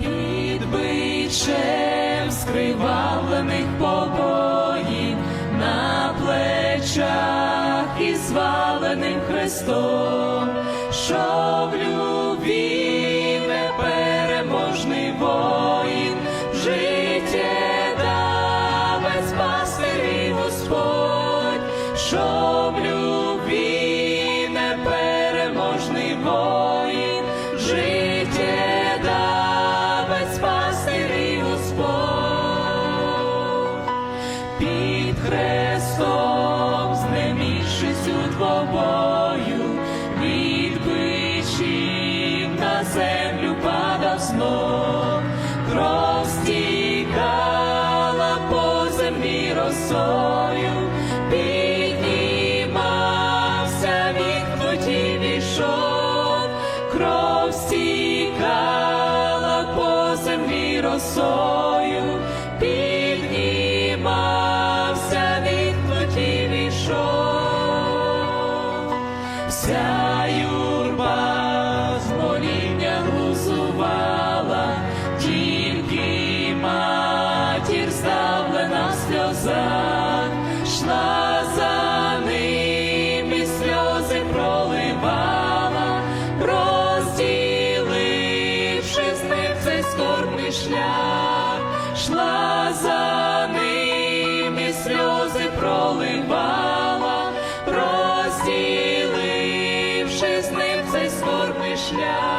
під бичем скривавлених побоїв на плечах і зваленим хрестом, що в любві непереможний воїн, життє без пастирі, Господь. що під хрестом, знемігшись у двобою, від бичів на землю падав знов, кров стікала по землі росою, піднімався від плоті війшов, кров стікала по землі росою, вся юрба з моління глузувала, тільки матір здавлена сльоза, шла за ним і сльози проливала, розділивши з ним цей скорбний шлях, шла за ним і сльози проливала, скорбний